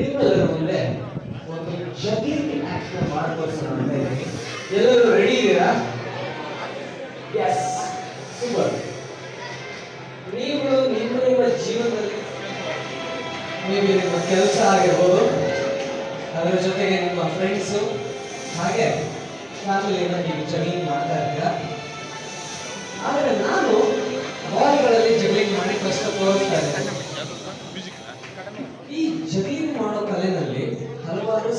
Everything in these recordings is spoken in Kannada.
ನಿಮ್ಮೆಲ್ಲರ ಮುಂದೆ ಒಂದು ಜಗ್ಲಿಂಗ್ ಆಕ್ಷನ್ ಮಾಡಿ ತೋರಿಸೋಣ ಅಂತ ಎಲ್ಲರೂ ರೆಡಿ ಇದ್ದೀರಾ? ಎಸ್ ಸೂಪರ್ ನೀವು ನಿಮ್ಮ ನಿಮ್ಮ ಜೀವನದಲ್ಲಿ ನೀವು ನಿಮ್ಮ ಕೆಲಸ ಆಗಿರ್ಬೋದು, ಅದರ ಜೊತೆಗೆ ನಿಮ್ಮ ಫ್ರೆಂಡ್ಸು ಹಾಗೆ ಫ್ಯಾಮಿಲಿಯನ್ನು ನೀವು ಜಗ್ಲಿಂಗ್ ಮಾಡ್ತಾ ಇದ್ದೀರಾ? ಆದರೆ ನಾನು ಬಾಲ್ಗಳಲ್ಲಿ ಜಗ್ಲಿಂಗ್ ಮಾಡಿ ಫಸ್ಟ್ ತೋರಿಸ್ತಾ ಇದ್ದೇನೆ ಈ ಜಗ್ಲಿಂಗ್ ಮಾಡೋ ಕಲೆನಲ್ಲಿ ಹಲವಾರು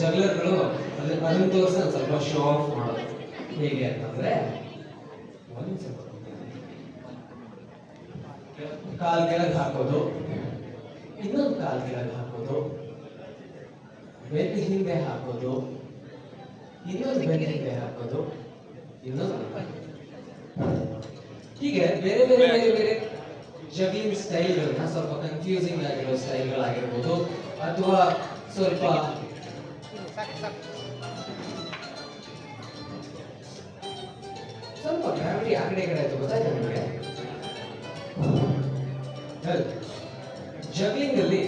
ಜಗ್ಲರ್ಗಳು ಅದನ್ನ ಅದನ್ನ ತೋರಿಸಿ ಸ್ವಲ್ಪ ಶೋ ಆಫ್ ಮಾಡೋದು. ಹೇಗೆ ಅಂತಂದ್ರೆ ಕಾಲ್ ಕೆಳಗೆ ಹಾಕೋದು. ಇನ್ನೊಂದು ಕಾಲ್ ಕೆಳಗೆ ಹಾಕೋದು. ಬೆನ್ನ ಹಿಂದೆ ಹಾಕೋದು. ಇನ್ನೊಂದು ಬೆನ್ನ ಹಿಂದೆ ಹಾಕೋದು. ಇನ್ನೊಂದು ಹೀಗೆ ಬೇರೆ ಬೇರೆ ಬೇರೆ ಬೇರೆ ಜಗಿಂಗ್ ಸ್ಟೈಲ್ಗಳನ್ನ ಸ್ವಲ್ಪ ಕನ್ಫ್ಯೂಸಿಂಗ್ ಆಗಿರೋ ಸ್ಟೈಲ್ಗಳಾಗಿರ್ಬೋದು ಅಥವಾ ಸ್ವಲ್ಪ ಸ್ವಲ್ಪ ಫ್ಯಾಮಿಲಿ ಆ ಕಡೆ ಕಡೆ ಆಯ್ತು, ಗೊತ್ತಾಯ್ತಾ ನಿಮಗೆ? ಜಗ್ಲಿಂಗ್ ಅಲ್ಲಿ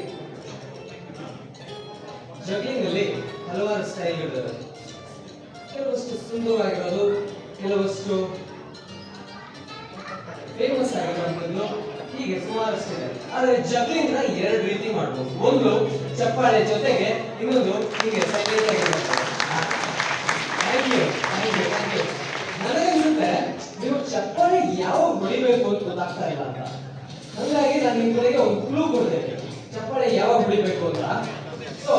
ಜಗ್ಲಿಂಗ್ ಅಲ್ಲಿ ಹಲವಾರು ಸ್ಟೈಲ್ಗಳಿವೆ ಕೆಲವಷ್ಟು ಸುಂದರವಾಗಿರೋದು, ಕೆಲವಷ್ಟು ಫೇಮಸ್ ಆಗಿರುವಂಥದ್ದು ಹೀಗೆ ಸುಮಾರು ಇದೆ ಆದರೆ ಜಗ್ಲಿಂಗ್ನ ಎರಡು ರೀತಿ ಮಾಡಬಹುದು ಒಂದು ಚಪ್ಪಾಳೆ ಜೊತೆಗೆ ಇನ್ನೊಂದು ಹೀಗೆ ನನಗನ್ಸುತ್ತೆ ನೀವು ಚಪ್ಪಾಳೆ ಯಾವಾಗ ಹೊಡಿಬೇಕು ಅಂತ ಗೊತ್ತಾಗ್ತಾ ಇಲ್ಲ ಅಂತ. ಹಾಗಾಗಿ ನಾನು ಕಡೆಗೆ ಒಂದು ಕ್ಲೂ ಕೊಡ್ತೇನೆ. ಚಪ್ಪಾಳೆ ಯಾವಾಗ ಹೊಡಿಬೇಕು ಅಂತ. ಸೊ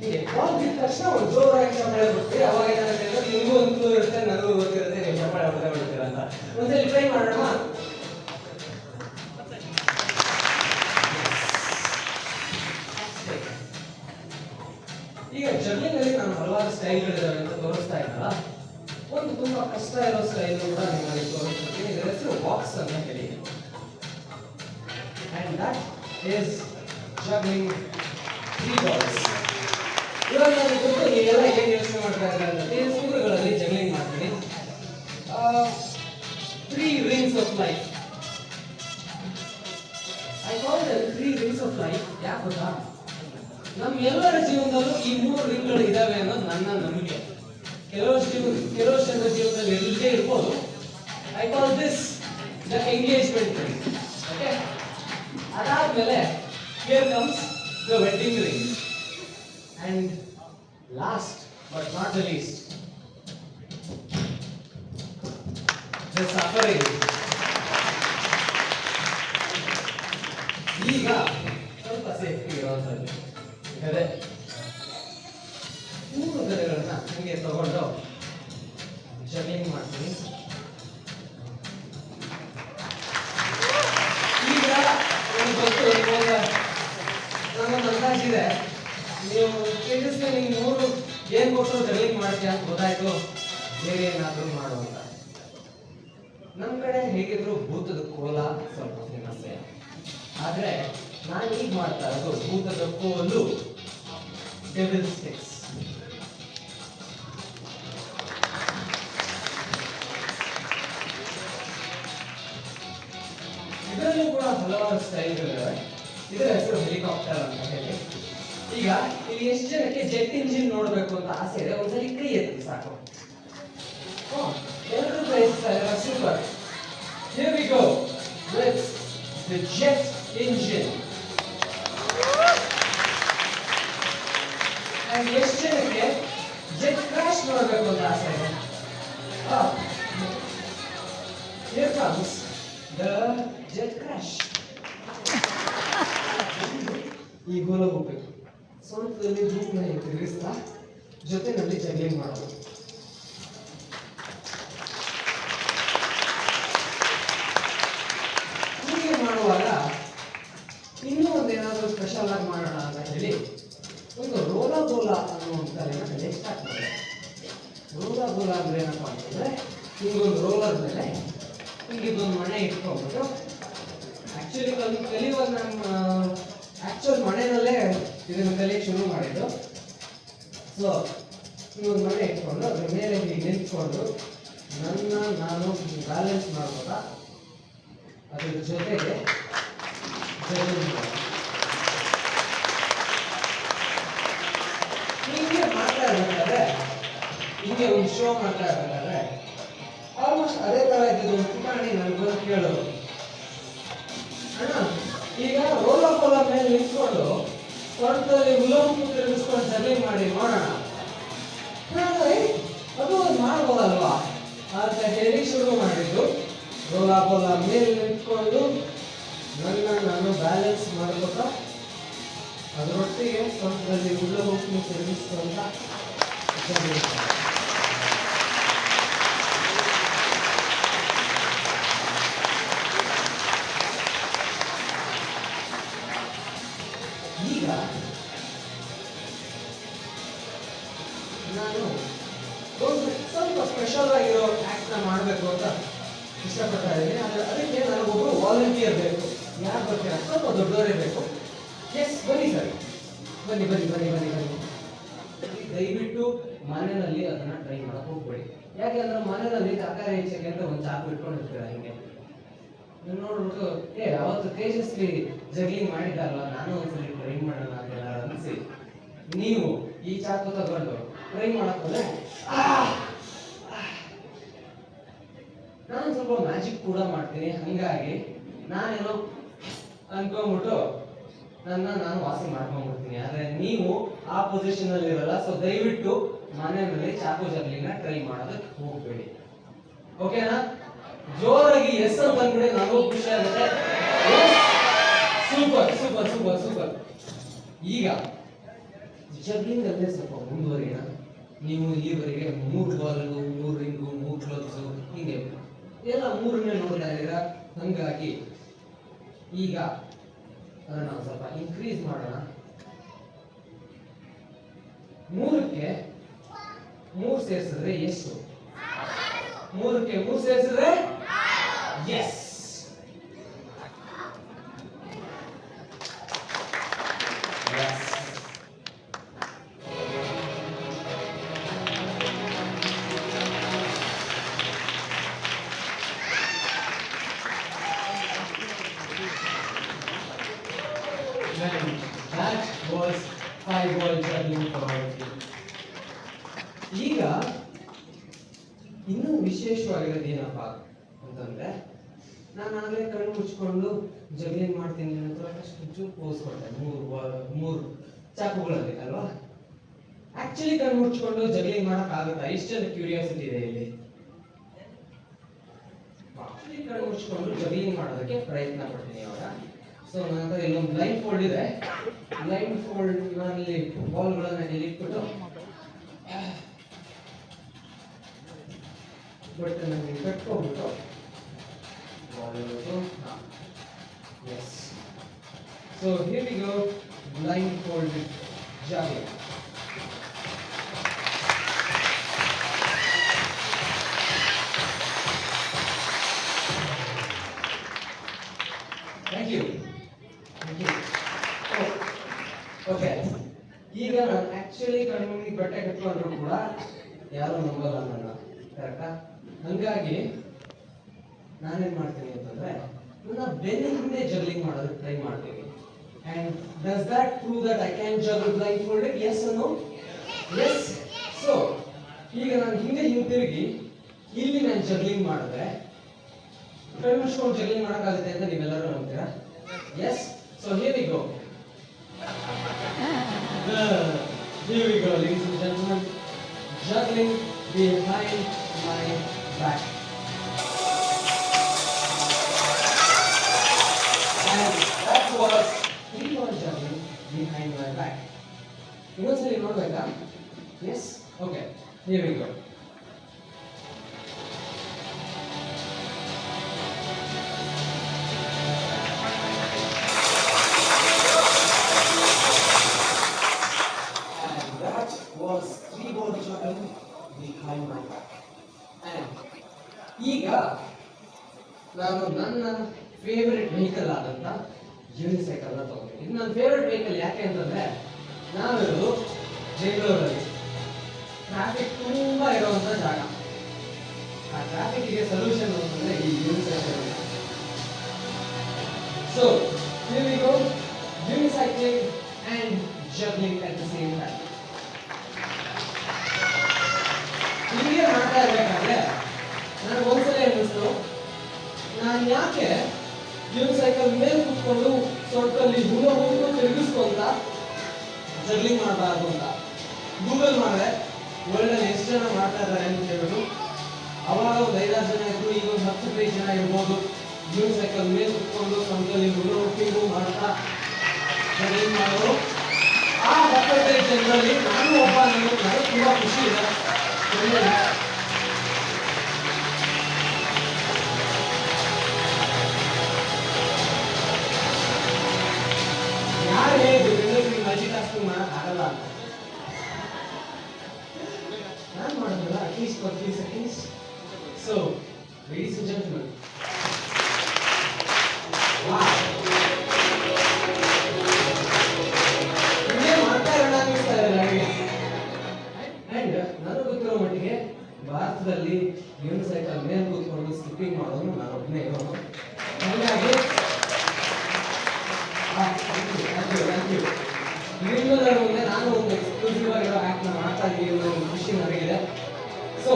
ಹೀಗೆ ಕಾಲ್ ಬಿದ್ದ ತಕ್ಷಣ ಒಂದು ಜೋರಾಗಿ ಚಪ್ಪಾಳೆ ಬರುತ್ತೆ. ಅವಾಗ ಏನಾಗುತ್ತೆ ನಿಮಗೂ ಒಂದು ಕ್ಲೂ ಇರುತ್ತೆ, ನನಗೂ ಗೊತ್ತಿರುತ್ತೆ ನೀವು ಚಪ್ಪಾಳೆ ಹೊಡೆದೇ ಬಿಡ್ತೀರ ಅಂತ. ಒಂದ್ಸಲಿ ಟ್ರೈ ಮಾಡೋಣ. ಬಾಕ್ಸ್ ಅನ್ನು ಹೇಳಿ and that is juggling three balls ಇವಾಗ ನಾನು ಗೊತ್ತು ಎಲ್ಲ ಏನು ಯೋಚನೆ ಮಾಡ್ತಾ ಇದ್ದಾರೆ ಅಂತ ಈ ಸ್ಕೂಲ್ಗಳಲ್ಲಿ ಜಗ್ಲಿಂಗ್ ಮಾಡ್ತೀನಿ three rings of life I call three rings of life ಯಾಕೆ ಗೊತ್ತಾ? ನಮ್ಮ ಎಲ್ಲರ ಜೀವನದಲ್ಲೂ ಈ ಮೂರು ರಿಂಗ್ಗಳು ಇದ್ದಾವೆ ಅನ್ನೋದು ನನ್ನ ನಂಬಿಕೆ. ಕೆಲವಷ್ಟು ಕೆಲವಷ್ಟು ಜನರ ಜೀವನದಲ್ಲಿ ಇರಲಿಲ್ಲದೆ ಇರ್ಬೋದು. I call this the engagement ring okay ಅದಾದ್ಮೇಲೆ here comes the wedding ring and last but not the least the suffering ಈಗ ಸ್ವಲ್ಪ ಸೇಫ್ಟಿ ಇರುವಂಥದ್ದು ಗದೆ ಮೂರು ಗದೆಗಳನ್ನ ಹಂಗೆ ತಗೊಂಡು ಆದ್ರೆ ನಾನು ಈಗ ಮಾಡ್ತಾ ಇರೋದು? ಭೂತದ ಕೋಲು ಡೆವಿಲ್ ಸ್ಟಿಕ್ಸ್ ಇದರಲ್ಲೂ ಕೂಡ ಹಲವಾರು ಸ್ಟೈಲ್ಗಳಿವೆ. ಇದರ ಹೆಸರು ಹೆಲಿಕಾಪ್ಟರ್ ಅಂತ ಹೇಳಿ. ಈಗ ಇಲ್ಲಿ ಎಷ್ಟು ಜನಕ್ಕೆ ಜೆಟ್ ಇಂಜಿನ್ ನೋಡಬೇಕು ಅಂತ ಆಸೆ ಇದೆ? ಒಂದ್ಸಲಿ ಕೈ ಎತ್ತಿ ಸಾಕು. ಹ್ಮ್, ಬಯಸ್ತಾ ಇದ್ದಾರೆ super Here we go. With engine. And ಎಷ್ಟು ಜನಕ್ಕೆ ಜೆಟ್ ಕ್ರಾಶ್ ನೋಡಬೇಕು ಅಂತ ಆಸೆ ಇದೆ Ah, Here. Comes the jet crash. ಈ ಗೋಲ ಹೋಗ್ಬೇಕು ಸ್ವಂತದಲ್ಲಿ ಧೂಪ್ನ ತಿರುಗಿಸ್ತಾ ಜೊತೆನಲ್ಲಿ ಜಗ್ಲಿಂಗ್ ಮಾಡೋದು ಇದರಿಂದಲೇ ಶುರು ಮಾಡಿದ್ದು. ಸೊ ಇವಾಗ ಮನೆ ಇಟ್ಕೊಂಡು ಅದ್ರ ಮೇಲೆ ಹೀಗೆ ನಿಂತ್ಕೊಂಡು ನನ್ನ ನಾನು ಬ್ಯಾಲೆನ್ಸ್ ಮಾಡ್ಬೋದಾ? ಅದ್ರ ಜೊತೆಗೆ ಹೀಗೆ ಮಾಡ್ತಾ ಇರ್ಬೇಕಾದ್ರೆ, ಹೀಗೆ ಒಂದು ಶೋ ಮಾಡ್ತಾ ಇರ್ಬೇಕಾದ್ರೆ ಆಲ್ಮೋಸ್ಟ್ ಅದೇ ತರ ಇದ್ದಿದ್ದು ಪುಟಾಣಿ ನನಗೆ ಬಂದು ಕೇಳೋದು. ಅಣ್ಣ, ಈಗ ರೋಲಾ ಕೋಲ ಮೇಲೆ ನಿಂತ್ಕೊಂಡು ಸ್ವಂತದಲ್ಲಿ ಉಲ್ಲಂಬು ತಿರುಗಿಸ್ಕೊಂಡು ಜರ್ನಿಂಗ್ ಮಾಡಿ, ನೋಡೋಣ. ಅದು ಮಾಡ್ಬೋದಲ್ವಾ ಅಂತ ಹೇಳಿ ಶುರು ಮಾಡಿದ್ದು ರೋಲ ಕೋಲ ಮೇಲೆ ನಿಂತ್ಕೊಂಡು ನನ್ನ ನಾನು ಬ್ಯಾಲೆನ್ಸ್ ಮಾಡ್ಬೋದ ಅದರೊಟ್ಟಿಗೆ ಸ್ವಂತದಲ್ಲಿ ಉಲ್ಲಂಬು ತಿರುಗಿಸ್ಕೊಂತ ದಯವಿಟ್ಟು ಮನೆಯಲ್ಲಿ ಅದನ್ನ ಟ್ರೈ ಮಾಡಕ್ ಹೋಗ್ಬೇಡಿ ಯಾಕೆಂದ್ರೆ ಮನೆಯಲ್ಲಿ ತರಕಾರಿ ಹೆಚ್ಚಕ್ಕೆ ಅಂತ ಒಂದು ಚಾಕು ಇಟ್ಕೊಂಡಿರ್ತೀರ ಹಿಂಗೆ ನೋಡ್ಬಿಟ್ಟು, ಏ, ಅವತ್ತು ತೇಜಸ್ವಿ ಜಗ್ಲಿಂಗ್ ಮಾಡಿದ್ದಾರಲ್ಲ, ನಾನು ಒಂದ್ಸಲಿ ಟ್ರೈ ಮಾಡೋಣ ಅಂತ ಅನ್ಸಿ ನೀವು ಈ ಚಾಕು ತಗೊಂಡು ಟ್ರೈ ಮಾಡಕ್ ಹೋದ್ರೆ! ನಾನು ಸ್ವಲ್ಪ ಮ್ಯಾಜಿಕ್ ಕೂಡ ಮಾಡ್ತೀನಿ, ಹಂಗಾಗಿ ನಾನೇನೋ ಅನ್ಕೊಂಡ್ಬಿಟ್ಟು ನನ್ನ ನಾನು ವಾಸಿ ಮಾಡ್ಕೊಂಡ್ಬಿಡ್ತೀನಿ. ಆದ್ರೆ ನೀವು ಆ ಪೊಸಿಷನ್ ಅಲ್ಲಿ ಇರಲ್ಲ ಸೊ ದಯವಿಟ್ಟು ಮನೆ ಮೇಲೆ ಚಾಕು ಜಗ್ಲಿನ ಟ್ರೈ ಮಾಡೋದಕ್ಕೆ ಹೋಗ್ಬೇಡಿ. ಓಕೆನಾ ಜೋರಾಗಿ ಎಸ್ ಬಂದ್ಬಿಡಿ, ನಾನು ಖುಷಿ ಆಗುತ್ತೆ. ಸೂಪರ್ ಸೂಪರ್ ಸೂಪರ್ ಸೂಪರ್ ಈಗ, ಜಗ್ಲಿಂಗ್ ಅಲ್ಲೇ ಸ್ವಲ್ಪ ಮುಂದುವರಿಯೋಣ ನೀವು ಈವರೆಗೆ ಮೂರು ಬಾಲು ಮೂರು ರಿಂಗು, ಮೂರು ಕ್ಲಬ್ಸು ಹಿಂಗೆ. ಎಲ್ಲ ಮೂರನ್ನೇ ನೋಡ್ತಾ ಇದ್ದೀರಾ? ಹಂಗಾಗಿ, ಈಗ ಅದನ್ನ ನಾವು ಸ್ವಲ್ಪ ಇನ್ಕ್ರೀಸ್ ಮಾಡೋಣ. ಮೂರಕ್ಕೆ ಮೂರು ಸೇರಿಸಿದ್ರೆ ಎಷ್ಟು? ಮೂರಕ್ಕೆ ಮೂರು ಸೇರಿಸಿದ್ರೆ ಎಸ್ ವಿಶೇಷವಾಗಿರೋದು ಏನಪ್ಪ ಅಂತಂದ್ರೆ ನಾನು ಆಗಲೇ ಕಣ್ಣು ಮುಚ್ಕೊಂಡು ಜಗ್ಲಿಂಗ್ ಮಾಡ್ತೀನಿ ಅಂತ ಚೂರು ಪೋಸ್ ಕೊಟ್ಟೆ ಮೂರು ಮೂರು ಚಾಕುಗಳಲ್ಲಿ ಅಲ್ವಾ ಆಕ್ಚುಲಿ ಕಣ್ಣು ಮುಚ್ಕೊಂಡು ಜಗ್ಲಿಂಗ್ ಮಾಡಕ್ ಆಗುತ್ತಾ? ಇಷ್ಟೊಂದು ಕ್ಯೂರಿಯಾಸಿಟಿ ಇದೆ ಇಲ್ಲಿ. ಆಕ್ಚುಲಿ ಕಣ್ಣು ಮುಚ್ಕೊಂಡು ಜಗ್ಲಿಂಗ್ ಮಾಡೋದಕ್ಕೆ ಪ್ರಯತ್ನ ಪಡ್ತೀನಿ ಇವಾಗ. ಸೊ ನನ್ನ ಹತ್ರ ಇಲ್ಲೊಂದು ಲೈನ್ ಫೋಲ್ಡ್ ಇದೆ. ಬ್ಲೈಂಡ್ ಫೋಲ್ಡ್ನಲ್ಲಿ ಬಾಲ್ಗಳನ್ನ ಇಲ್ಲಿ ಇಟ್ಬಿಟ್ಟು ಬಟ್ ನನಗೆ ಕಟ್ಕೊಂಡ್ಬಿಟ್ಟು ಮಾಡೋದು yes so here blindfolded juggling thank you thank you okay ಈಗ ನಾನು ಆಕ್ಚುಲಿ ಕಣ್ಣಿಗೆ ಬಟ್ಟೆ ಕಟ್ಕೊಂಡ್ರು ಕೂಡ ಯಾರು ನಂಬಲ್ಲ ನನ್ನ. ಕರೆಕ್ಟಾ ಹಂಗಾಗಿ ನಾನೇನ್ ಮಾಡ್ತೀನಿ ಅಂತಂದ್ರೆ ನನ್ನ ಬೆನ್ನ ಹಿಂದೆ ಜಗ್ಲಿಂಗ್ ಮಾಡೋದಕ್ಕೆ ಟ್ರೈ ಮಾಡ್ತೀನಿ. And does that prove that I can juggle blind yes yes ಅನ್ನು ಎಸ್ ಸೊ ಈಗ ನಾನು ಹಿಂದೆ ಹಿಂತಿರುಗಿ ಇಲ್ಲಿ ನಾನು ಜಗ್ಲಿಂಗ್ ಮಾಡಿದ್ರೆ ಕೈ ಮುಚ್ಕೊಂಡು ಜಗ್ಲಿಂಗ್ ಮಾಡೋಕ್ಕಾಗುತ್ತೆ ಅಂತ ನೀವೆಲ್ಲರೂ ನಂಬ್ತೀರಾ? Yes so we go Here we go, ladies and gentlemen. Behind my নমস্কার And that was three more jumping behind my back. You know, sir, you know like that? Yes? Okay, here we go. ಈಗ ನಾನು ನನ್ನ ಫೇವ್ರೆಟ್ ವೆಹಿಕಲ್ ಆದಂತ ಯೂನಿಸೈಕಲ್ ತಗೊಂಡಿದ್ದೀನಿ. ನನ್ನ ಫೇವ್ರೆಟ್ ವೆಹಿಕಲ್ ಯಾಕೆ ಅಂತಂದ್ರೆ, ನಾವಿರೋದು ಬೆಂಗಳೂರಲ್ಲಿ. ಟ್ರಾಫಿಕ್ ತುಂಬಾ ಇರುವಂತ ಜಾಗ. ಆ ಟ್ರಾಫಿಕ್ಗೆ ಸೊಲ್ಯೂಷನ್ ಅಂತಂದ್ರೆ ಈ unicycle so here we go. Unicycling and juggling at the cycle ಮೇಲೆ ಕೂತ್ಕೊಂಡು ಸೊಟ್ಟಲ್ಲಿ ಹುಳ ಹುಡುಗ ತಿರುಗಿಸ್ಕೊಂತ ಜರ್ಲಿಂಗ್ ಮಾಡಬಾರ್ದು ಅಂತ. ಗೂಗಲ್ ಮಾಡಿದೆ ವರ್ಲ್ಡಲ್ಲಿ ಎಷ್ಟು ಜನ ಮಾಡ್ತಾ ಇದ್ದಾರೆ ಅಂತ ಹೇಳ್ಬಿಟ್ಟು. ಅವಾಗ ಒಂದು ಐದಾರು ಜನ ಇದ್ರು ಈಗ ಒಂದು ಹತ್ತು ಹದಿನೈದು ಜನ ಇರ್ಬೋದು. ಜಿಮ್ ಸೈಕಲ್ ಮೇಲೆ ಕುತ್ಕೊಂಡು ಸೊಂಟಲ್ಲಿ ಹುಳ ಹುಟ್ಟಿಂಗು ಮಾಡ್ತಾ ಜರ್ಲಿಂಗ್ ಮಾಡೋರು. ಆ ಹತ್ತೈದು ಜನರಲ್ಲಿ ನಾನು ಒಬ್ಬ ನನಗೆ ತುಂಬಾ ಖುಷಿ ಇದೆ. ನಾನು ಮಾಡೋದಲ್ಲ at least for three seconds so ladies and gentleman ಗೊತ್ತಿರೋ ಮಟ್ಟಿಗೆ ಭಾರತದಲ್ಲಿ ಯೂನ್ ಸೈಕಲ್ ಮೇಲೆ ಕೂತ್ಕೊಂಡು ಸ್ಕಿಪ್ಪಿಂಗ್ ಮಾಡೋದು ನಾನು ಒಬ್ಬನೇ ಹಾಗಾಗಿ ಯು ನಾನು ಒಂದು ಆಗಿರೋ ಆಕ್ಟ್ ಮಾಡ್ತಾ ಇದ್ದೀನಿ ಅನ್ನೋ ಒಂದು ಖುಷಿ ನನಗಿದೆ so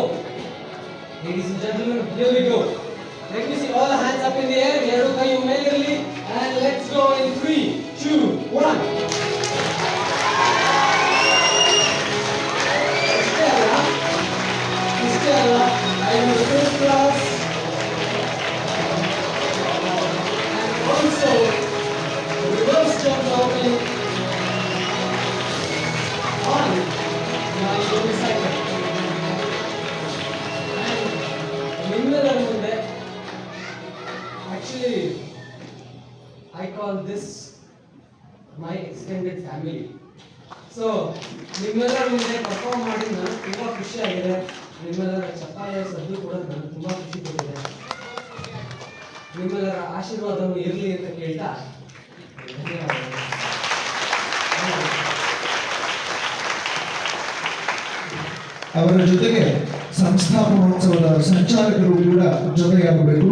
ladies and gentlemen here we go let me see all hands up in the air ಎರಡು ಕೈ ಮೇಲಿರಲಿ ಅಂಡ್ ಲೆಟ್ಸ್ ಗೋ ಇನ್ 3 2 1 ನಿಮ್ಮೆಲ್ಲರ ಆಶೀರ್ವಾದವು ಇರಲಿ ಅಂತ ಕೇಳ್ತಾ ಅವರ ಜೊತೆಗೆ ಸಂಸ್ಥಾಪನೋತ್ಸವದ ಸಂಚಾಲಕರು ಕೂಡ ಜೊತೆಯಾಗಬೇಕು.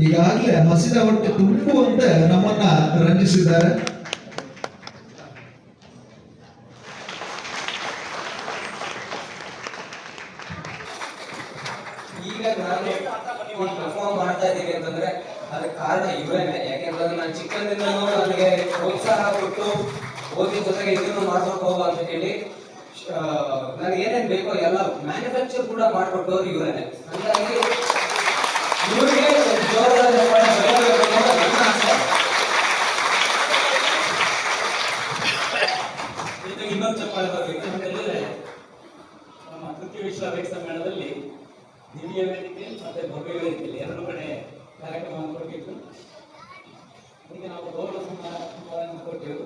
ಈಗಾಗಲೇ ಹಸಿದ ಹೊಟ್ಟೆ ತುಂಬುವಂತೆ ನಮ್ಮನ್ನ ರಂಜಿಸಿದ್ದಾರೆ ಈಗ ನಾನು ಈ ಪರ್ಫಾರ್ಮ್ ಮಾಡ್ತಾ ಇದ್ದೀನಿ ಅಂತಂದ್ರೆ ಅದಕ್ಕೆ ಕಾರಣ ಇವರೇನೆ ಯಾಕೆಂತಂದ್ರೆ ನಾನು ಚಿಕ್ಕಂದಿನೂ ನನಗೆ ಪ್ರೋತ್ಸಾಹ ಕೊಟ್ಟು ಓದಿನ ಮಾಡ್ಕೊಂಡು ಹೋಗು ಅಂತ ಹೇಳಿ ನನಗೆ ಏನೇನು ಬೇಕೋ ಎಲ್ಲ ಮ್ಯಾನುಫ್ಯಾಕ್ಚರ್ ಕೂಡ ಮಾಡ್ಕೊಟ್ಟವ್ರು ಇವರೇನೆ ಹಾಗಾಗಿ ಇನ್ನೊಂದು ಚಪ್ಪಾಳೆ ಬರಬೇಕು. ಅಂತ ಹೇಳಿದ್ರೆ ನಮ್ಮ ತೃತೀಯ ವಿಶ್ವ ಸಮ್ಮೇಳನದಲ್ಲಿ ದಿವ್ಯ ವೇದಿಕೆ ಮತ್ತೆ ಭವ್ಯ ಎರಡು ಕಡೆ ಕಾರ್ಯಕ್ರಮವನ್ನು ಕೊಟ್ಟಿದ್ದು ಅದಕ್ಕೆ ನಾವು ಗೌರವ ಕೊಟ್ಟೆವು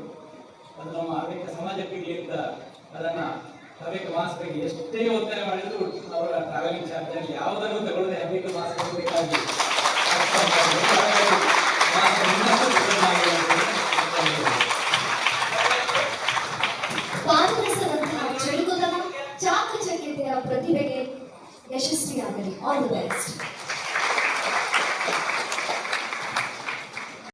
ಅದು ನಮ್ಮ ಹವ್ಯಕ ಸಮಾಜಕ್ಕೆ ಅಂತ ಅದನ್ನು ಹವ್ಯಕ ಮಾಸ್ಕರಿಗೆ ಎಷ್ಟೇ ಒತ್ತಡ ಮಾಡಿದ್ರು ಅವರ ಟ್ರಾವೆಲಿಂಗ್ ಚಾರ್ಜಲ್ಲಿ ಯಾವುದನ್ನು ತಗೊಳ್ಳದೆ ಹವ್ಯಕ ಮಾಸ್ಕ್ ಕೊಡಬೇಕಾಗಿ ಚಳುಕುತನ ಚಾಕಚಕ್ಯತೆಯ ಪ್ರತಿಭೆಗೆ ಯಶಸ್ವಿಯಾಗಲಿ. All the best